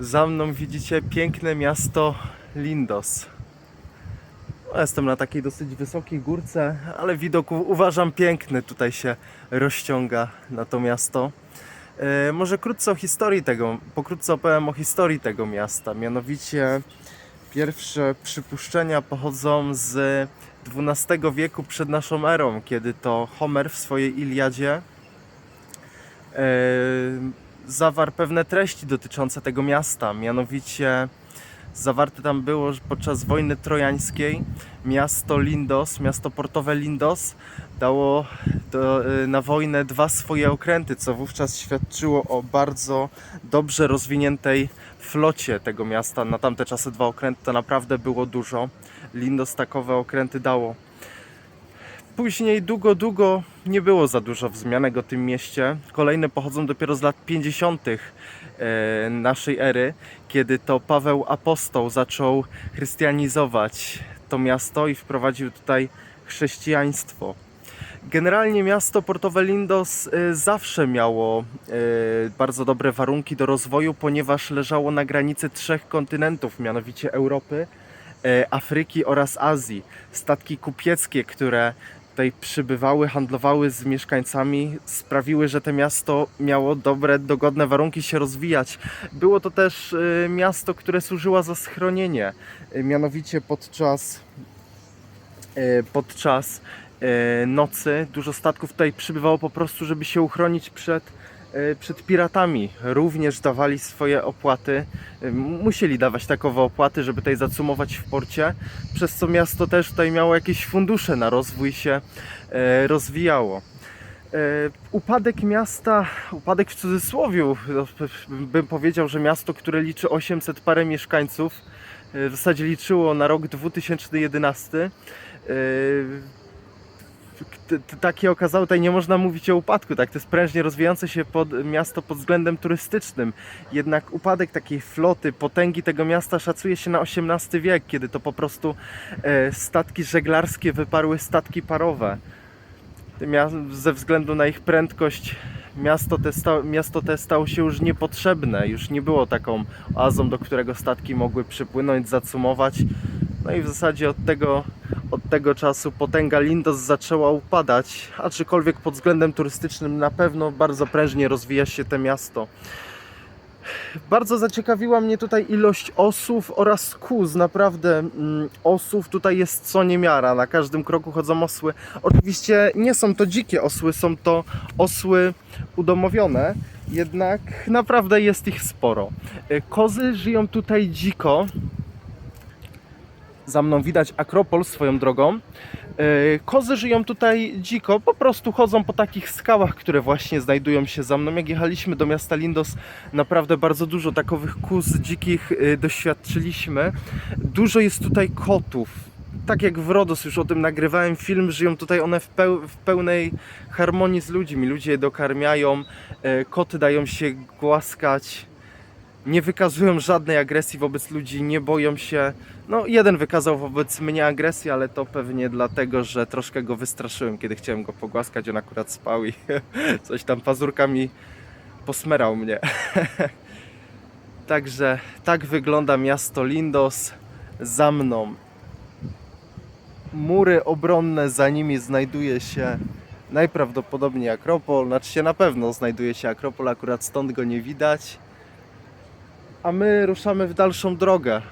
Za mną widzicie piękne miasto Lindos. No, Jestem na takiej dosyć wysokiej górce, ale widok uważam piękny. Tutaj się rozciąga na to miasto. E, może krótce o historii tego, pokrótce opowiem o historii tego miasta. Mianowicie pierwsze przypuszczenia pochodzą z XII wieku przed naszą erą, kiedy to Homer w swojej Iliadzie e, zawarł pewne treści dotyczące tego miasta. Mianowicie zawarte tam było, że podczas wojny trojańskiej miasto Lindos, miasto portowe Lindos dało do, y, na wojnę dwa swoje okręty, co wówczas świadczyło o bardzo dobrze rozwiniętej flocie tego miasta. Na tamte czasy dwa okręty to naprawdę było dużo. Lindos takowe okręty dało. Później długo, długo nie było za dużo wzmianek o tym mieście. Kolejne pochodzą dopiero z lat 50. e, naszej ery, kiedy to Paweł Apostoł zaczął chrystianizować to miasto i wprowadził tutaj chrześcijaństwo. Generalnie miasto portowe Lindos e, zawsze miało e, bardzo dobre warunki do rozwoju, ponieważ leżało na granicy trzech kontynentów, mianowicie Europy, Afryki oraz Azji. Statki kupieckie, które tutaj przybywały, handlowały z mieszkańcami, sprawiły, że to miasto miało dobre, dogodne warunki się rozwijać. Było to też e, miasto, które służyło za schronienie, e, mianowicie podczas e, podczas nocy dużo statków tutaj przybywało po prostu, żeby się uchronić przed, przed piratami. Również dawali swoje opłaty, e, musieli dawać takowe opłaty, żeby tutaj zacumować w porcie, przez co miasto też tutaj miało jakieś fundusze na rozwój się e, rozwijało. Upadek miasta, upadek w cudzysłowie, no, bym powiedział, że miasto, które liczy 800 parę mieszkańców, w zasadzie liczyło na rok 2011. takie okazało, tutaj nie można mówić o upadku, tak? To jest prężnie rozwijające się pod, miasto pod względem turystycznym. Jednak upadek takiej floty, potęgi tego miasta szacuje się na XVIII wiek, kiedy to po prostu e, statki żeglarskie wyparły statki parowe. Ze względu na ich prędkość miasto te, sta- miasto te stało się już niepotrzebne, już nie było taką oazą, do którego statki mogły przypłynąć, zacumować. No i w zasadzie od tego, od tego czasu potęga Lindos zaczęła upadać, aczkolwiek pod względem turystycznym na pewno bardzo prężnie rozwija się to miasto. Bardzo zaciekawiła mnie tutaj ilość osów oraz kóz. Naprawdę mm, osów tutaj jest co niemiara. Na każdym kroku chodzą osły. Oczywiście nie są to dzikie osły, są to osły udomowione. Jednak naprawdę jest ich sporo. Kozy żyją tutaj dziko. Za mną widać Akropol swoją drogą. E, Kozy żyją tutaj dziko, po prostu chodzą po takich skałach, które właśnie znajdują się za mną. Jak jechaliśmy do miasta Lindos, naprawdę bardzo dużo takowych kóz dzikich e, doświadczyliśmy. Dużo jest tutaj kotów. Tak jak w Rodos, już o tym nagrywałem film, żyją tutaj one w, peł w pełnej harmonii z ludźmi. Ludzie je dokarmiają, e, koty dają się głaskać nie wykazują żadnej agresji wobec ludzi, nie boją się. No, jeden wykazał wobec mnie agresję, ale to pewnie dlatego, że troszkę go wystraszyłem, kiedy chciałem go pogłaskać. On akurat spał i coś tam pazurkami posmerał mnie. Także tak wygląda miasto Lindos za mną. Mury obronne, za nimi znajduje się najprawdopodobniej Akropol. Znaczy się na pewno znajduje się Akropol, akurat stąd go nie widać a my ruszamy w dalszą drogę.